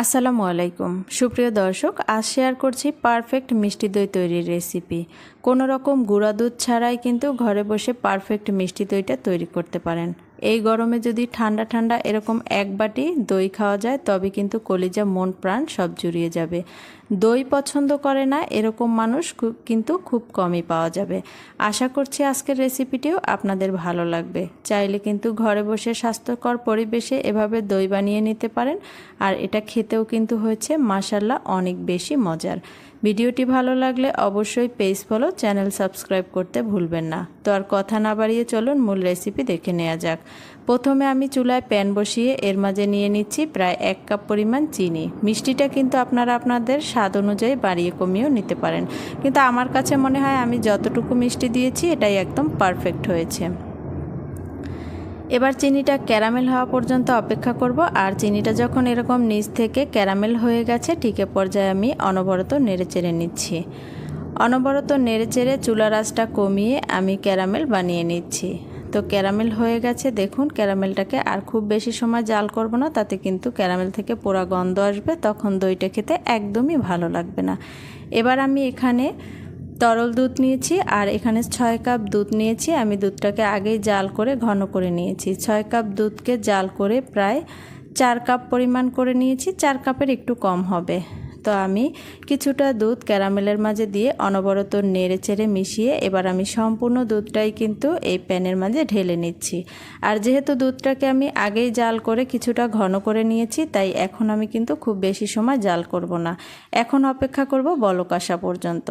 আসসালামু আলাইকুম। সুপ্রিয় দর্শক, আজ শেয়ার করছি পারফেক্ট মিষ্টি দই তৈরির রেসিপি। কোনো রকম গুঁড়া দুধ ছাড়াই কিন্তু ঘরে বসে পারফেক্ট মিষ্টি দইটা তৈরি করতে পারেন। এই গরমে যদি ঠান্ডা ঠান্ডা এরকম এক বাটি দই খাওয়া যায়, তবে কিন্তু কলিজা, মন, প্রাণ সব জুড়িয়ে যাবে। দই পছন্দ করে না এরকম মানুষ কিন্তু খুব কমই পাওয়া যাবে। আশা করছি আজকের রেসিপিটিও আপনাদের ভালো লাগবে। চাইলে কিন্তু ঘরে বসে স্বাস্থ্যকর পরিবেশে এভাবে দই বানিয়ে নিতে পারেন, আর এটা খেতেও কিন্তু হয়েছে মাসাল্লাহ অনেক বেশি মজার। ভিডিওটি ভালো লাগলে অবশ্যই পেজ ফলো, চ্যানেল সাবস্ক্রাইব করতে ভুলবেন না। তো আর কথা না বাড়িয়ে চলুন, মূল রেসিপি দেখে নেওয়া যাক। প্রথমে আমি চুলায় প্যান বসিয়ে এর মাঝে নিয়ে নিচ্ছি প্রায় এক কাপ পরিমাণ চিনি। মিষ্টিটা কিন্তু আপনারা আপনাদের স্বাদ অনুযায়ী বাড়িয়ে কমিয়েও নিতে পারেন। কিন্তু আমার কাছে মনে হয় আমি যতটুকু মিষ্টি দিয়েছি, এটাই একদম পারফেক্ট হয়েছে। এবার চিনিটা ক্যারামেল হওয়া পর্যন্ত অপেক্ষা করব, আর চিনিটা যখন এরকম নিচ থেকে ক্যারামেল হয়ে গেছে, ঠিকে পর্যায়ে আমি অনবরত নেড়ে চেড়ে নিচ্ছি। অনবরত নেড়ে চেড়ে চুলা আঁচটা কমিয়ে আমি ক্যারামেল বানিয়ে নিচ্ছি। তো ক্যারামেল হয়ে গেছে, দেখুন ক্যারামেলটাকে আর খুব বেশি সময় জাল করব না, তাতে কিন্তু ক্যারামেল থেকে পোড়া গন্ধ আসবে, তখন দইটা খেতে একদমই ভালো লাগবে না। এবার আমি এখানে তরল দুধ নিয়েছি আর এখানে ছয় কাপ দুধ নিয়েছি। আমি দুধটাকে আগেই জাল করে ঘন করে নিয়েছি। ছয় কাপ দুধকে জাল করে প্রায় চার কাপ পরিমাণ করে নিয়েছি। চার কাপের একটু কম হবে। তো আমি কিছুটা দুধ ক্যারামেলের মাঝে দিয়ে অনবরত নেড়ে চেড়ে মিশিয়ে এবার আমি সম্পূর্ণ দুধটাই কিন্তু এই প্যানের মাঝে ঢেলে নিচ্ছি। আর যেহেতু দুধটাকে আমি আগেই জাল করে কিছুটা ঘন করে নিয়েছি, তাই এখন আমি কিন্তু খুব বেশি সময় জাল করব না। এখন অপেক্ষা করব বলক আসা পর্যন্ত।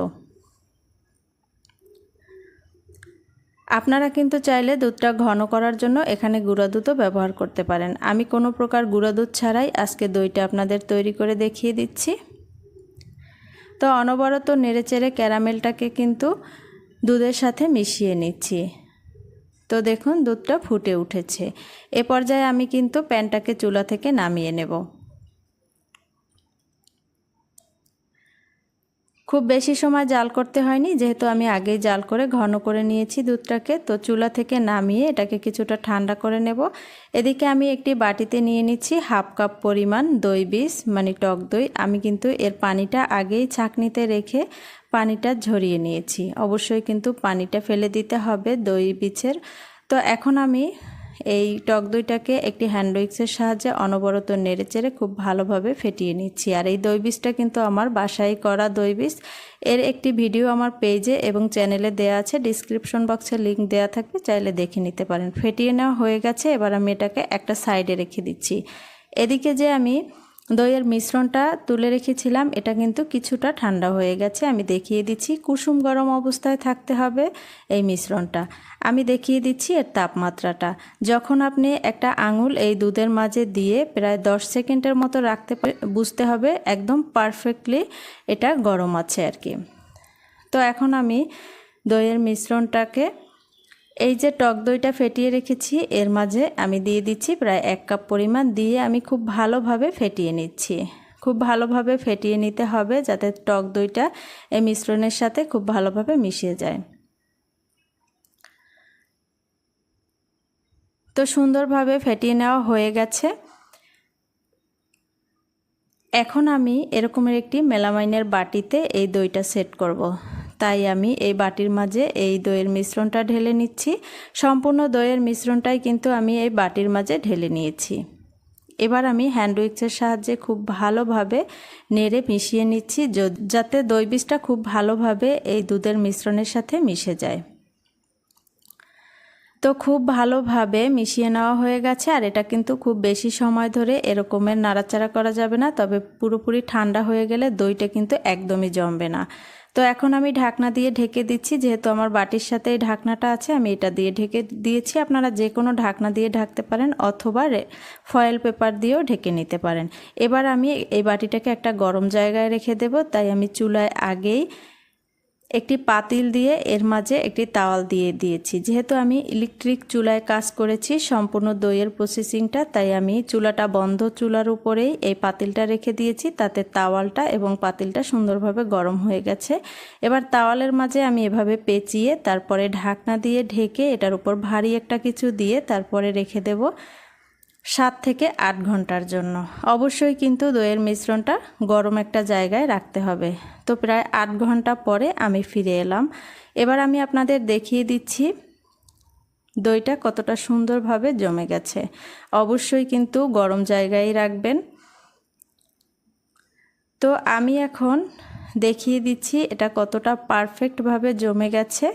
আপনারা কিন্তু চাইলে দুধটা ঘন করার জন্য এখানে গুঁড়া দুধও ব্যবহার করতে পারেন। আমি কোনো প্রকার গুঁড়া দুধ ছাড়াই আজকে দইটা আপনাদের তৈরি করে দেখিয়ে দিচ্ছি। তো অনবরত নেড়েচেড়ে ক্যারামেলটাকে কিন্তু দুধের সাথে মিশিয়ে নিচ্ছি। তো দেখুন দুধটা ফুটে উঠেছে। এ পর্যায়ে আমি কিন্তু প্যানটাকে চুলা থেকে নামিয়ে নেব। খুব বেশি সময় জাল করতে হয়নি, যেহেতু আমি আগেই জাল করে ঘন করে নিয়েছি দুধটাকে। তো চুলা থেকে নামিয়ে এটাকে কিছুটা ঠান্ডা করে নেব। এদিকে আমি একটি বাটিতে নিয়ে নিচ্ছি হাফ কাপ পরিমাণ দই বীজ মানে টক দই। আমি কিন্তু এর পানিটা আগেই ছাঁকনিতে রেখে পানিটা ঝরিয়ে নিয়েছি। অবশ্যই কিন্তু পানিটা ফেলে দিতে হবে দই বীজের। তো এখন আমি এই টক দইটাকে একটি হ্যান্ড উইক্সের সাহায্যে অনবরত নেড়ে চেড়ে খুব ভালোভাবে ফেটিয়ে নিচ্ছি। আর এই দই বীজটা কিন্তু আমার বাসায় করা দই বীজ। এর একটি ভিডিও আমার পেজে এবং চ্যানেলে দেয়া আছে। ডিসক্রিপশন বক্সে লিঙ্ক দেয়া থাকবে, চাইলে দেখে নিতে পারেন। ফেটিয়ে নেওয়া হয়ে গেছে, এবার আমি এটাকে একটা সাইডে রেখে দিচ্ছি। এদিকে যে আমি দইয়ের মিশ্রণটা তুলে রেখেছিলাম। এটা কিন্তু কিছুটা ঠান্ডা হয়ে গেছে। আমি দেখিয়ে দিচ্ছি, কুসুম গরম অবস্থায় থাকতে হবে এই মিশ্রণটা। আমি দেখিয়ে দিচ্ছি এর তাপমাত্রাটা। যখন আপনি একটা আঙুল এই দুধের মাঝে দিয়ে প্রায় দশ সেকেন্ডের মতো রাখতে বুঝতে হবে একদম পারফেক্টলি এটা গরম আছে আর কি। তো এখন আমি দইয়ের মিশ্রণটাকে এই যে টক দইটা ফেটিয়ে রেখেছি, এর মাঝে আমি দিয়ে দিচ্ছি প্রায় এক কাপ পরিমাণ দিয়ে আমি খুব ভালোভাবে ফেটিয়ে নিচ্ছি। খুব ভালোভাবে ফেটিয়ে নিতে হবে যাতে টক দইটা এই মিশ্রণের সাথে খুব ভালোভাবে মিশিয়ে যায়। তো সুন্দরভাবে ফেটিয়ে নেওয়া হয়ে গেছে। এখন আমি এরকমের একটি মেলামাইনের বাটিতে এই দইটা সেট করব। তাই আমি এই বাটির মাঝে এই দইয়ের মিশ্রণটা ঢেলে নিচ্ছি। সম্পূর্ণ দইয়ের মিশ্রণটাই কিন্তু আমি এই বাটির মাঝে ঢেলে নিয়েছি। এবার আমি হ্যান্ড উইক্সের সাহায্যে খুব ভালোভাবে নেড়ে মিশিয়ে নিচ্ছি যাতে দই বীজটা খুব ভালোভাবে এই দুধের মিশ্রণের সাথে মিশে যায়। তো খুব ভালোভাবে মিশিয়ে নেওয়া হয়ে গেছে আর এটা কিন্তু খুব বেশি সময় ধরে এরকমের নাড়াচাড়া করা যাবে না, তবে পুরোপুরি ঠান্ডা হয়ে গেলে দইটা কিন্তু একদমই জমবে না। তো এখন আমি ঢাকনা দিয়ে ঢেকে দিচ্ছি, যেহেতু আমার বাটির সাথে এই ঢাকনাটা আছে, আমি এটা দিয়ে ঢেকে দিয়েছি। আপনারা যে কোনো ঢাকনা দিয়ে ঢাকতে পারেন অথবা ফয়েল পেপার দিয়েও ঢেকে নিতে পারেন। এবার আমি এই বাটিটাকে একটা গরম জায়গায় রেখে দেব, তাই আমি চুলায় আগেই একটি পাতিল দিয়ে এর মাঝে একটি তাওয়াল দিয়ে দিয়েছি। যেহেতু আমি ইলেকট্রিক চুলায় কাজ করেছি, সম্পূর্ণ দইয়ের প্রসেসিংটা, তাই আমি চুলাটা বন্ধ চুলার উপরেই এই পাতিলটা রেখে দিয়েছি। তাতে তাওয়ালটা এবং পাতিলটা সুন্দরভাবে গরম হয়ে গেছে। এবার তাওয়ালের মাঝে আমি এভাবে পেঁচিয়ে, তারপরে ঢাকনা দিয়ে ঢেকে এটার উপর ভারী একটা কিছু দিয়ে তারপরে রেখে দেব। সাত থেকে আট ঘণ্টার জন্য। অবশ্যই কিন্তু দইয়ের মিশ্রণটা গরম একটা জায়গায় রাখতে হবে। তো প্রায় আট ঘণ্টা পরে আমি ফিরে এলাম। এবার আমি আপনাদের দেখিয়ে দিচ্ছি দইটা কতটা সুন্দরভাবে জমে গেছে। অবশ্যই কিন্তু গরম জায়গায় রাখবেন। তো আমি এখন দেখিয়ে দিচ্ছি এটা কতটা পারফেক্টভাবে জমে গেছে।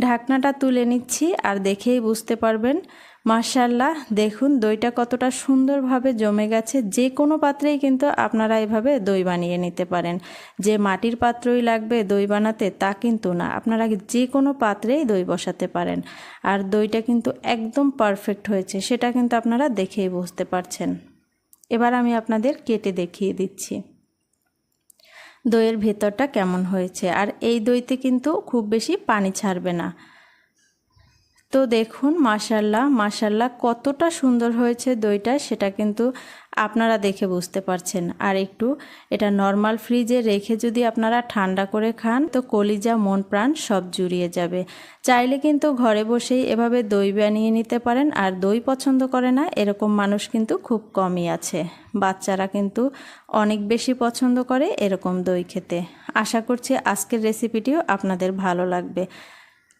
ঢাকনাটা তুলে নিচ্ছি আর দেখেই বুঝতে পারবেন মার্শাল্লাহ দেখুন দইটা কতটা সুন্দরভাবে জমে গেছে। যে কোনো পাত্রেই কিন্তু আপনারা এভাবে দই বানিয়ে নিতে পারেন। যে মাটির পাত্রই লাগবে দই বানাতে, তা কিন্তু না। আপনারা যে কোনো পাত্রেই দই বসাতে পারেন। আর দইটা কিন্তু একদম পারফেক্ট হয়েছে, সেটা কিন্তু আপনারা দেখেই বুঝতে পারছেন। এবার আমি আপনাদের কেটে দেখিয়ে দিচ্ছি। দইয়ের ভেতরটা কেমন হয়েছে। আর এই দইতে কিন্তু খুব বেশি পানি ছাড়বে না। তো দেখুন মাশাল্লাহ মাশাল্লাহ কতটা সুন্দর হয়েছে দইটা, সেটা কিন্তু আপনারা দেখে বুঝতে পারছেন। আর একটু, এটা নর্মাল ফ্রিজে রেখে যদি আপনারা ঠান্ডা করে খান, তো কলিজা, মন, প্রাণ সব জুড়িয়ে যাবে। চাইলে কিন্তু ঘরে বসেই এভাবে দই বানিয়ে নিতে পারেন, আর দই পছন্দ করে না, এরকম মানুষ কিন্তু খুব কমই আছে। বাচ্চারা কিন্তু অনেক বেশি পছন্দ করে এরকম দই খেতে। আশা করছি আজকের রেসিপিটিও আপনাদের ভালো লাগবে।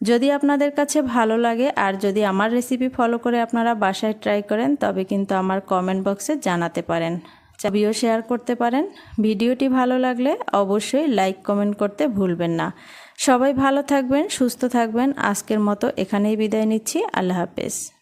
যদি আপনাদের কাছে ভালো লাগে আর যদি আমার রেসিপি ফলো করে আপনারা বাসায় ট্রাই করেন, তবে কিন্তু আমার কমেন্ট বক্সে জানাতে পারেন। ছবিও শেয়ার করতে পারেন। ভিডিওটি ভালো লাগলে অবশ্যই লাইক কমেন্ট করতে ভুলবেন না। সবাই ভালো থাকবেন, সুস্থ থাকবেন। আজকের মতো এখানেই বিদায় নিচ্ছি। আল্লাহ হাফেজ।